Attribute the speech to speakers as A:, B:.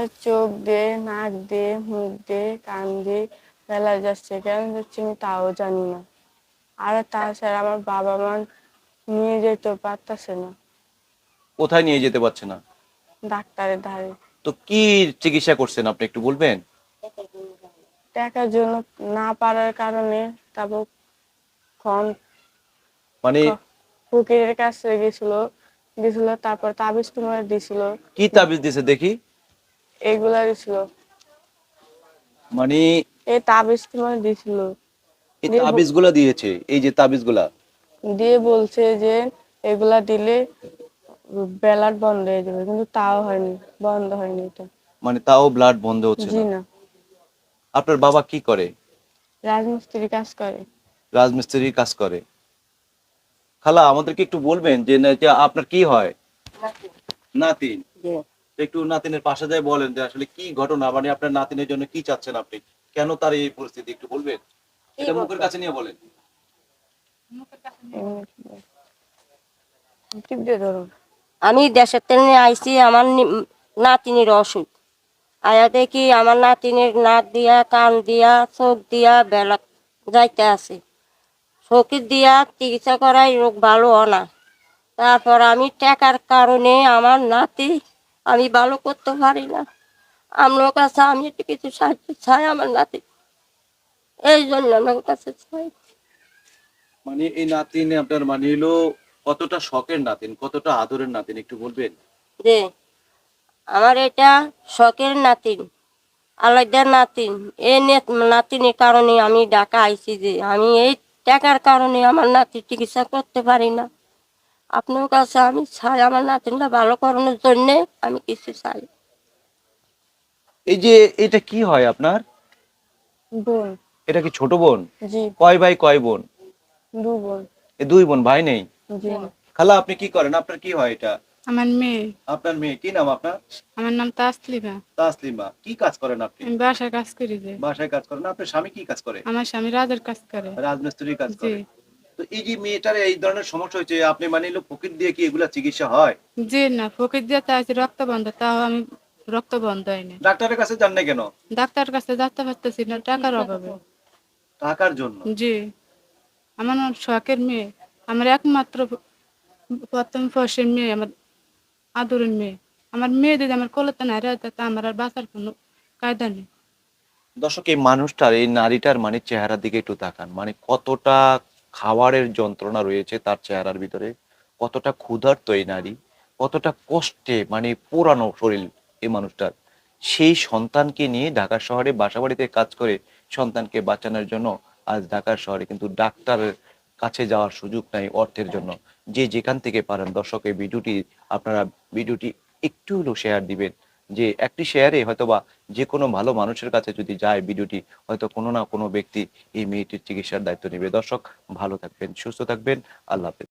A: আমার চোখ দিয়ে নাক দিয়ে মুখ দিয়ে কান দিয়ে বেলা যাচ্ছে কেন যাচ্ছে আমি তাও জানি না। আর তাছাড়া আমার বাবা মা নিয়ে যেতে পারতেছে না।
B: কোথায় নিয়ে যেতে পারছে না?
A: ডাক্তারের ধারে।
B: তো কি চিকিৎসা করছেন আপনি একটু বলবেন?
A: টাকার জন্য না পারার কারণে তারপর ফোন
B: মানে
A: ফকিরের কাছে গেছিল গেছিল তারপর তাবিজ তোমার দিছিল।
B: কি তাবিজ দিছে দেখি।
A: এগুলা দিছিল।
B: মানে
A: এই তাবিজ তোমার দিছিল।
B: এই
A: দিয়ে ব-
B: তাবিজগুলা দিয়েছে এই যে তাবিজগুলা।
A: দিয়ে বলছে যে এগুলা দিলে ব্যালাট বন্ধ হয়ে যাবে কিন্তু তাও হয়নি বন্ধ হয়নি এটা।
B: মানে তাও ব্লাড বন্ধ হচ্ছে
A: জি
B: না। আপনার বাবা কি করে?
A: রাজমিস্ত্রি কাজ করে।
B: রাজমিস্ত্রির কাজ করে। খালা আমাদেরকে একটু বলবেন যে আপনার কি হয়? নাতিন একটু নাতিনের পাশে যায় বলেন যে আসলে কি ঘটনা? মানে আপনার নাতিনের জন্য কি চাচ্ছেন আপনি? কেন তার এই পরিস্থিতি একটু বলবেন? এটা মুখের কাছে নিয়ে বলেন।
C: আমি দেশের ট্রেনে আইছি আমার নাতিনির অসুখ। আয়া দেখি আমার নাতিনের নাক দিয়া কান দিয়া চোখ দিয়া বেলা যাইতে আছে। চোখের দিয়া চিকিৎসা করাই রোগ ভালো হয় না। তারপর আমি টাকার কারণে আমার নাতি আমি ভালো করতে পারি না। আপনার কাছে আমি একটু কিছু সাহায্য চাই আমার নাতি। এই জন্য আমার কাছে চাই।
B: মানে এই নাতিন আপনার মানে হলো কতটা শখের নাতিন কতটা আদরের নাতিন একটু বলবেন?
C: যে আমার এটা শখের নাতিন আলাদার নাতিন। এই নাতিনের কারণে আমি ঢাকা আইছি যে আমি এই টাকার কারণে আমার নাতির চিকিৎসা করতে পারি না। আপনার কাছে আমি চাই আমার নাতিনটা ভালো করানোর জন্যে আমি কিছু চাই।
B: এই যে এটা কি হয় আপনার?
A: বোন।
B: এটা কি ছোট বোন?
A: জি।
B: কয় ভাই কয় বোন?
A: দু বোন।
B: এ দুই বোন ভাই নেই?
A: জি।
B: খালা আপনি কি করেন? আপনার কি হয় এটা?
D: আমার মেয়ে।
B: আপনার মেয়ে কি নাম আপনার?
D: আমার নাম তাসলিমা।
B: তাসলিমা কি কাজ করেন আপনি?
D: আমি বাসায় কাজ করি যে।
B: বাসায় কাজ করেন। আপনার স্বামী কি কাজ করে?
D: আমার স্বামী রাজের কাজ করে।
B: রাজমিস্ত্রির কাজ করে। তো এই যে মেয়েটার এই ধরনের সমস্যা হয়েছে আপনি মানে এলো ফকির দিয়ে কি এগুলা চিকিৎসা হয়?
D: জি না ফকির দিয়ে তো আছে রক্ত বন্ধ তাও আমি রক্ত বন্ধ হয়নি
B: ডাক্তারের কাছে যান না কেন?
D: ডাক্তার কাছে যেতে পারতেছি না টাকার অভাবে।
B: টাকার জন্য?
D: জি আমার শখের মেয়ে আমার একমাত্র প্রথম ফসের মেয়ে আমার আদরের মেয়ে। আমার মেয়ে যদি আমার কলতে না রে তা আমার আর বাঁচার কোনো কায়দা নেই।
B: দর্শক এই মানুষটার এই নারীটার মানে চেহারার দিকে একটু তাকান। মানে কতটা খাবারের যন্ত্রণা রয়েছে তার চেহারার ভিতরে। কতটা ক্ষুধার্ত এই নারী, কতটা কষ্টে মানে পুরানো শরীর এই মানুষটার। সেই সন্তানকে নিয়ে ঢাকা শহরে বাসাবাড়িতে কাজ করে সন্তানকে বাঁচানোর জন্য আজ ঢাকার শহরে কিন্তু ডাক্তারের কাছে যাওয়ার সুযোগ নাই অর্থের জন্য। যে যেখান থেকে পারেন দর্শক, এই ভিডিওটি আপনারা, ভিডিওটি একটু হলেও শেয়ার দিবেন। যে একটি শেয়ারে হয়তোবা যে কোনো ভালো মানুষের কাছে যদি যায় ভিডিওটি, হয়তো কোনো না কোনো ব্যক্তি এই মেয়েটির চিকিৎসার দায়িত্ব নেবে। দর্শক, ভালো থাকবেন, সুস্থ থাকবেন। আল্লাহ হাফেজ।